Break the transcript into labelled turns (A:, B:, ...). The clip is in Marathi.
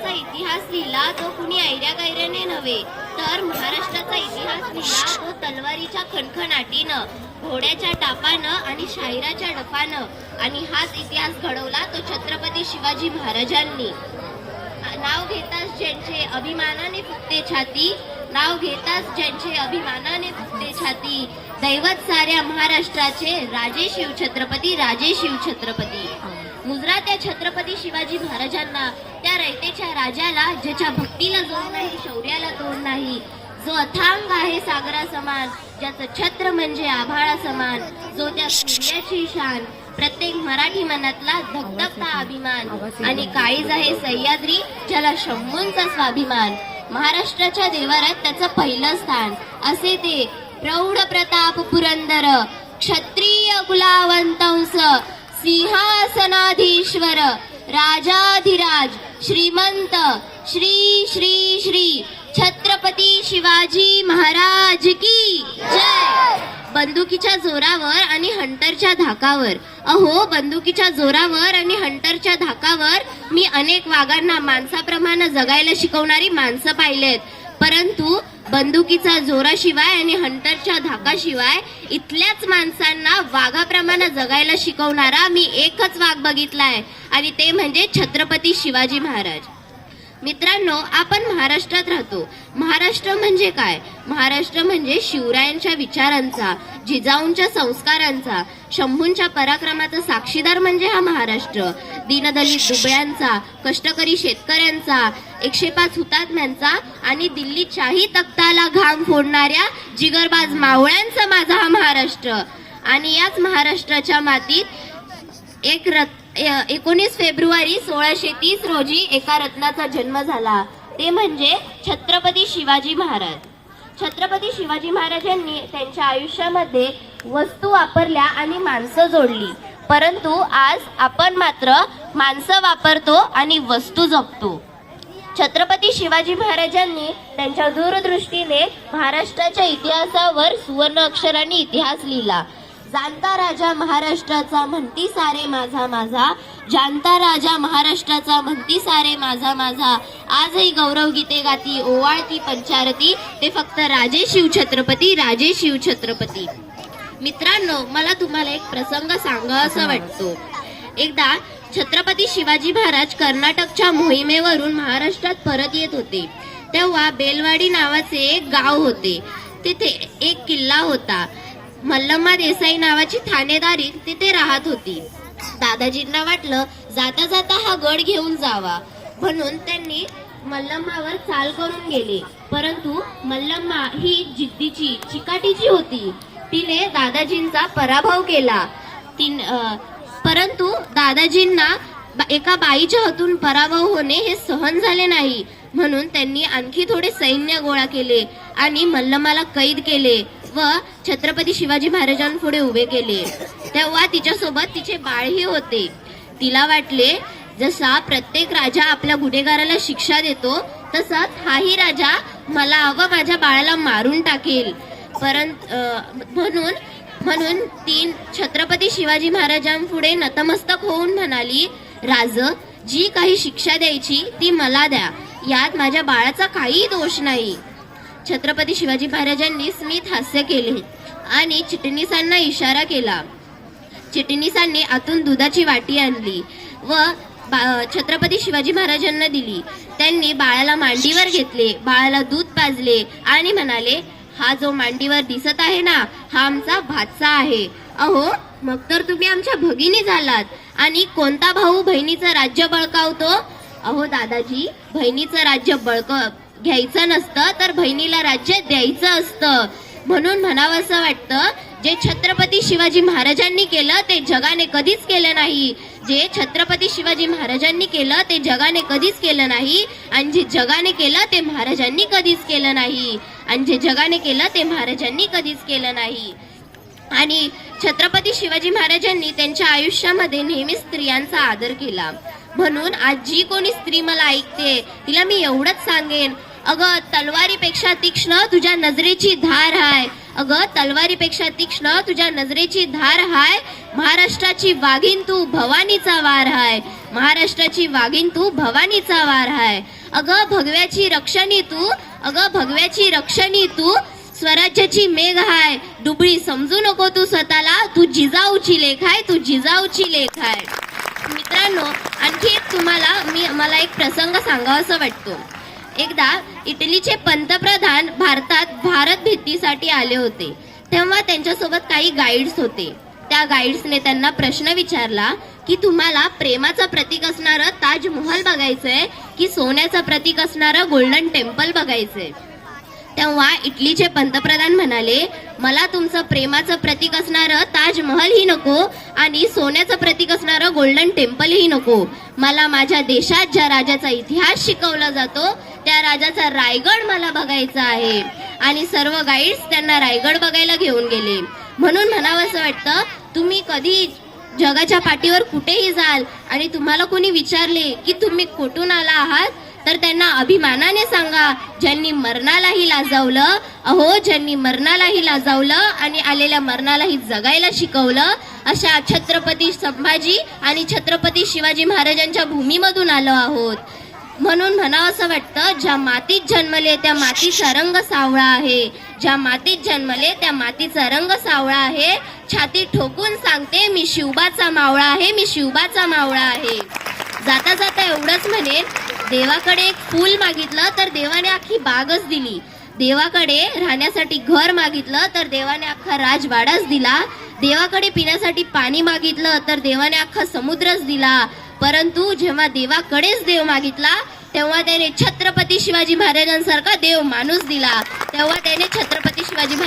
A: महाराष्ट्राचा इतिहास लिहिला तो कुणी ऐऱ्या गैऱ्याने नव्हे तर महाराष्ट्राचा इतिहास लिहिला तो तलवारीच्या खणखणाटीनं घोड्याच्या टापानं आणि शाहिराच्या डफानं. आणि हाच इतिहास घडवला तो छत्रपती शिवाजी महाराजांनी. नाव घेताच ज्यांचे अभिमानाने फुटते छाती नाव घेताच ज्यांचे अभिमानाने फुटते छाती दैवत साऱ्या महाराष्ट्राचे राजे शिवछत्रपती राजे शिवछत्रपती मुजरा त्या छत्रपती शिवाजी महाराजांना त्या रयतेच्या राजाला ज्याच्या भक्तीला जोड नाही शौर्याला तोड नाही. जो अथांग आहे सागरा समान ज्याचं छत्र म्हणजे आभाळा समान जो त्या सूर्याची शान प्रत्येक मराठी मनातला धगधगता अभिमान आणि काळीज आहे सह्याद्री ज्याला शंभूंचा स्वाभिमान. महाराष्ट्राच्या देवारात त्याचं पहिलं स्थान. असे ते प्रौढ प्रताप पुरंदर क्षत्रिय कुलावंतंस सिंहासनाधीश्वर राजाधिराज श्रीमंत श्री श्री श्री छत्रपती शिवाजी महाराज की जय! बंदुकीच्या जोरावर आणि हंटरच्या धाकावर. अहो बंदुकीच्या जोरावर आणि हंटरच्या धाकावर मी अनेक वाघांना माणसाप्रमाणे जगायला शिकवणारी माणसं पाहिलेत. परंतु बंदुकीचा जोराशिवाय आणि हंटरच्या धाकाशिवाय इथल्याच माणसांना वाघाप्रमाणे जगायला शिकवणारा मी एकच वाघ बघितला आहे. आणि ते म्हणजे छत्रपती शिवाजी महाराज. मित्रांनो आपण महाराष्ट्रात राहतो. महाराष्ट्र म्हणजे काय? महाराष्ट्र म्हणजे शिवरायांच्या विचारांचा जिजाऊंच्या संस्कारांचा शंभूंच्या पराक्रमाचा साक्षीदार म्हणजे हा महाराष्ट्र. दीनदलित दुबळ्यांचा कष्टकरी शेतकऱ्यांचा एकशे पाच हुतात्म्यांचा आणि दिल्लीच्याही तख्ताला घाम फोडणाऱ्या जिगरबाज मावळ्यांचा माझा हा महाराष्ट्र. आणि याच महाराष्ट्राच्या मातीत एक रत्न एकोणीस फेब्रुवारी सोळाशे तीस रोजी एका रत्नाचा जन्म झाला. ते म्हणजे छत्रपती शिवाजी महाराज. छत्रपती शिवाजी महाराजांनी त्यांच्या आयुष्यामध्ये वस्तू वापरल्या आणि माणसं जोडली. परंतु आज आपण मात्र माणसं वापरतो आणि वस्तू जपतो. छत्रपती शिवाजी महाराजांनी त्यांच्या दूरदृष्टीने महाराष्ट्राच्या इतिहासावर सुवर्ण अक्षरांनी इतिहास लिहिला. जाणता राजा महाराष्ट्राचा म्हणती सारे माझा माझा. जाणता राजा महाराष्ट्राचा म्हणती सारे माझा माझा. आजही गौरव गीते गाती ओवाळती पंचारती. ते फक्त राजे शिवछत्रपती राजे शिवछत्रपती मित्रांनो मला तुम्हाला एक प्रसंग सांगा असं वाटतो. एकदा छत्रपती शिवाजी महाराज कर्नाटकच्या मोहिमेवरून महाराष्ट्रात परत येत होते. तेव्हा बेलवाडी नावाचे एक गाव होते. तिथे एक किल्ला होता. मल्लम्मा देसाई नावाची ठाणेदारी तिथे राहत होती. दादाजींना वाटलं जाता जाता हा गड घेऊन जावा. म्हणून त्यांनी मल्लम्मावर चाल करून गेले. परंतु मल्लम्मा ही जिद्दीची चिकाटीची होती. तिने दादाजींचा पराभव केला. तीन परंतु दादाजींना एका बाईच्या हातून पराभव होणे हे सहन झाले नाही. म्हणून त्यांनी आणखी थोडे सैन्य गोळा केले आणि मल्लमाला कैद केले. व छत्रपती शिवाजी महाराजांपुढे उभे केले. तेव्हा तिच्यासोबत तिचे बाळही होते. तिला वाटले जसा प्रत्येक राजा आपल्या गुन्हेगाराला शिक्षा देतो तसाच हाही राजा मला व माझ्या बाळाला मारून टाकेल. परंत म्हणून म्हणून तीन छत्रपती शिवाजी महाराजांपुढे नतमस्तक होऊन म्हणाली राज जी काही शिक्षा द्यायची ती मला द्या. यात माझ्या बाळाचा काही दोष नाही. छत्रपती शिवाजी महाराजांनी स्मित हास्य केले आणि चिटणीसांना इशारा केला. चिटणीसांनी आतून दुधाची वाटी आणली व बा- छत्रपती शिवाजी महाराजांना दिली. त्यांनी बाळाला मांडीवर घेतले. बाळाला दूध पाजले आणि म्हणाले हा जो मांडीवर दिसत आहे ना हा आमचा भातसा आहे. अहो मग तर तुम्ही आमच्या भगिनी झालात. आणि कोणता भाऊ बहिणीचं राज्य बळकावतो? अहो दादाजी बहिणीचं राज्य बळक घ्यायचं नसतं तर बहिणीला राज्य द्यायचं असतं. म्हणून म्हणावं असं वाटतं जे छत्रपती शिवाजी महाराजांनी केलं ते जगाने कधीच केलं नाही. जे छत्रपती शिवाजी महाराजांनी केलं ते जगाने कधीच केलं नाही. आणि जे जगाने केलं ते महाराजांनी कधीच केलं नाही. आणि जे जगाने केलं ते महाराजांनी कधीच केलं नाही. आणि छत्रपती शिवाजी महाराजांनी त्यांच्या आयुष्यामध्ये नेहमी स्त्रियांचा आदर केला. म्हणून आज जी कोणी स्त्री मला ऐकते तिला मी एवढंच सांगेन अगं तलवारीपेक्षा तीक्ष्ण तुझ्या नजरेची धार हाय. अगं तलवारीपेक्षा तीक्ष्ण तुझ्या नजरेची धार हाय. महाराष्ट्राची वाघीन तू भवानीचा वार हाय. महाराष्ट्राची वाघीन तू भवानीचा वार हाय. अगं भगव्याची रक्षणी तू. अगं भगव्याची रक्षणी तू. स्वराज्याची मेघ हाय. डुबळी समजू नको तू स्वतःला. तू जिजाऊची लेख आहे तू जिजाऊची लेख आहे मित्रांनो आणखी एक तुम्हाला मी मला एक प्रसंग सांगावासा वाटतो. एकदा इटलीचे पंतप्रधान भारतात भारत भेटीसाठी आले होते. तेव्हा त्यांच्यासोबत काही गाईड्स होते. त्या गाईड्सने त्यांना प्रश्न विचारला की तुम्हाला प्रेमाचं प्रतीक असणारं ताजमहल बघायचंय की सोन्याचं प्रतीक असणारं गोल्डन टेम्पल बघायचंय? तेव्हा इटलीचे पंतप्रधान म्हणाले मला तुमचं प्रेमाचं प्रतीक असणारं ताजमहलही नको आणि सोन्याचं प्रतीक असणारं गोल्डन टेम्पलही नको. मला माझ्या देशात ज्या राजाचा इतिहास शिकवला जातो त्या राजाचा रायगड मला बघायचा आहे. आणि सर्व गाईड्स त्यांना रायगड बघायला घेऊन गेले. म्हणून म्हणावं असं वाटतं तुम्ही कधी जगाच्या पाठीवर कुठेही जाल आणि तुम्हाला कोणी विचारले की तुम्ही कुठून आला आहात तर त्यांना अभिमानाने सांगा ज्यांनी मरणालाही लाजावलं अहो ज्यांनी मरणालाही लाजावलं आणि आलेल्या मरणालाही जगायला शिकवलं अशा छत्रपती संभाजी आणि छत्रपती शिवाजी महाराजांच्या भूमीमधून आलो आहोत. म्हणून म्हणावं असं वाटतं ज्या मातीत जन्मले त्या मातीचा रंग सावळा आहे. ज्या मातीत जन्मले त्या मातीचा रंग सावळा आहे. छाती ठोकून सांगते मी शिवबाचा मावळा आहे मी शिवबाचा मावळा आहे. जाता जाता एवढंच म्हणेन देवाकडे एक फूल मागितलं तर देवाने अख्खी बागच दिली. देवाकडे राहण्यासाठी घर मागितलं तर देवाने अख्खा राजवाडाच दिला. देवाकडे पिण्यासाठी पाणी मागितलं तर देवाने अख्खा समुद्रच दिला. परंतु जेव्हा देवाकडेच देव मागितला तेव्हा त्याने छत्रपती शिवाजी महाराजांसारखा देव माणूस दिला. तेव्हा त्याने छत्रपती शिवाजी महाराज